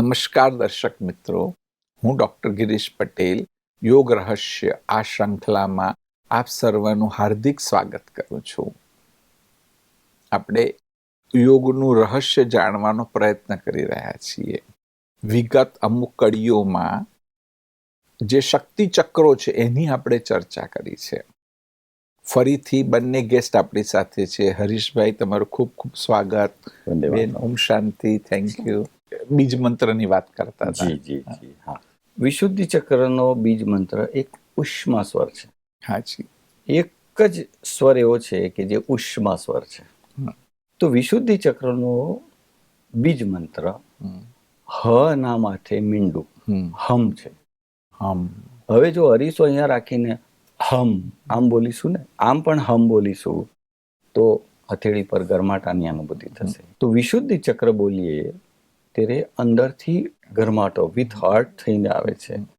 નમસ્કાર દર્શક મિત્રો. હું ડૉક્ટર ગિરીશ પટેલ યોગ રહસ્ય આ શૃંખલામાં આપ સર્વનું હાર્દિક સ્વાગત કરું છું. આપણે યોગનું રહસ્ય જાણવાનો પ્રયત્ન કરી રહ્યા છીએ. વિગત અમુક કડીઓમાં જે શક્તિ ચક્રો છે એની આપણે ચર્ચા કરી છે. ફરીથી બંને ગેસ્ટ આપણી સાથે છે. હરીશભાઈ તમારું ખૂબ ખૂબ સ્વાગત. બેન ઓમ શાંતિ. થેન્ક યુ બીજ મંત્રની વાત કરતા જી જી જી હા. વિશુદ્ધિ ચક્રનો બીજ મંત્ર એક ઉષ્મા સ્વર છે. હાજી એક જ સ્વર એવો છે કે જે ઉષ્મા સ્વર છે. તો વિશુદ્ધિ ચક્રનો બીજ મંત્ર હ ના માથે મીંડું. હમ. હમ છે. હમ. હવે જો અરીસો અહીંયા રાખીને હમ આમ બોલીશું ને? આમ પણ હમ બોલીશું તો હથેળી પર ગરમાટાની અનુભૂતિ થશે. તો વિશુદ્ધિ ચક્ર બોલીએ ત્યારે અંદરથી ગરમાટો વિથ હાર્ટ થઈને આવે છે.